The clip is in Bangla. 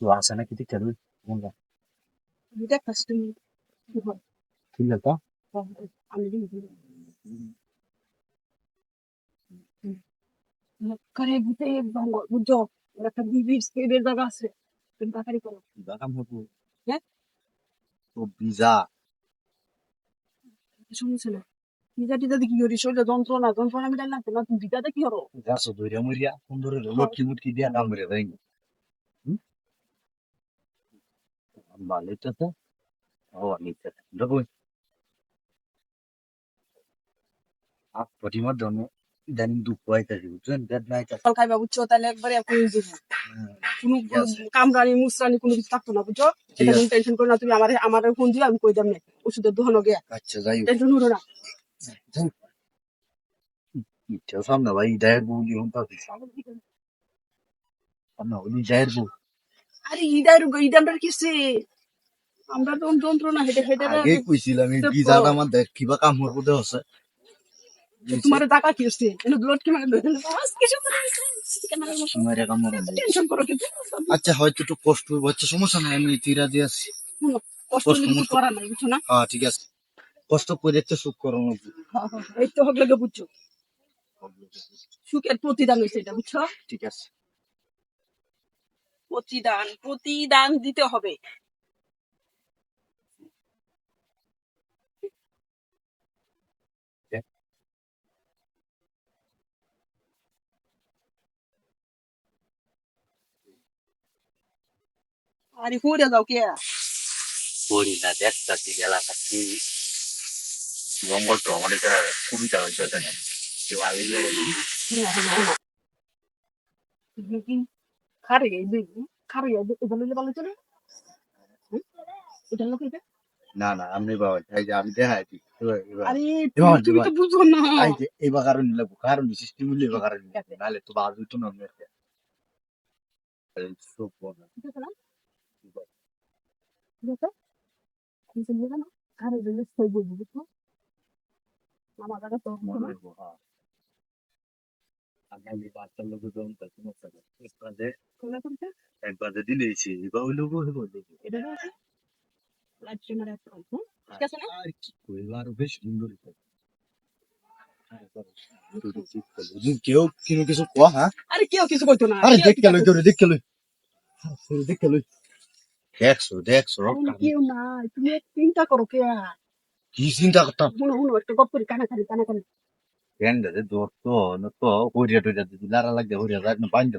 আসে না কিতি কেন কোনটা এটা ফার্স্ট তুমি ঠিক আছে আমি করে ভূতে ভঙ্গ বুঝছ ওর একটা বিবির স্পেডের জায়গা আছে তুমি তাড়াতাড়ি করো দাকাম হব হ্যাঁ? তো বিজা শুনছে না নিজা টিজা দেখি ওর শরীরে যন্ত্রণা যন্ত্রণা মিটাই লাগছে না তুমি দিদাতে কি হরো গাছ ধরে মরিয়া সুন্দর লটকি মুটকি দিয়া কাম করে দেয়। ভালোটা ও নিতে দেখো আপ পরিমার জন্য ইদানিং দুঃখ পাইতেছি বুঝছেন? দেখ নাই ফল খাইবা বুঝছ? তাহলে একবারে আপনি কোনো কোনো কামরানি মুসরানি কোনো কিছু থাকতো না বুঝছ? ঠিক এটা তুমি টেনশন করো না তুমি আমার আমার ফোন দিও আমি কই দাম না ওষুধের দোকানে গিয়া। আচ্ছা যাই টেনশন না। সামনে ভাই ডায়ের বউ জীবন পাবি সামনে ওই ডায়ের বউ আরে ইদার ইদামটার কিসে আমরা তো যন্ত্রণা হেঁটে হেঁটে আগে কইছিলাম এই আমার দেখ কিবা কাম দে তোমার টাকা কি হচ্ছে এনে ব্লড কি মানে সময় কাম হরবো টেনশন করো আচ্ছা হয়তো একটু কষ্ট হচ্ছে সমস্যা নাই আমি তীরা দিয়ে আসছি কষ্ট কিছু মষ্ট। নাই বুঝছ না হ্যাঁ ঠিক আছে কষ্ট করে দেখতে সুখ করো এই তো হক লাগে বুঝছ। সুখের প্রতিদান হয়েছে এটা বুঝছ? ঠিক আছে। প্রতিদান প্রতিদান দিতে হবে। আরে হুড়ে যাও কে? করি না দেখতাছি এলাকাছি জঙ্গল তো আমাদের এটা সুবিধা হয়েছে এখানে কেউ আগে খারে খারে এটা লইলে ভালো চলে এটা লোক এটা না না আমি বাবা এই যে আমি দেখাইছি এবার, তুমি তো বুঝো না এই যে এবার কারণ কারণ সিস্টেম এবার কারণ নাহলে তো বাজ হইতো না ঠিক আছে তো হ্যাঁ। লোক মশা দিলেছি এবার ওই লোক হইব এটা হ্যাঁ? ঠিক আছে না? আর কি কইবা আরও বেশ সুন্দর কেউ কিনো কিছু কো হ্যাঁ? আরে কেউ কিছু কইতো না। আরে দেখ দেখছ দেখছ না। কেউ না তুমি চিন্তা করো কে কি চিন্তা করতাম শুনো শুনো একটা গপ করি কানা কানি কানা কানি কেন রে তো না তো হরিয়া টরিয়া দিদি লারা লাগে হরিয়া যাক না বাইন্দা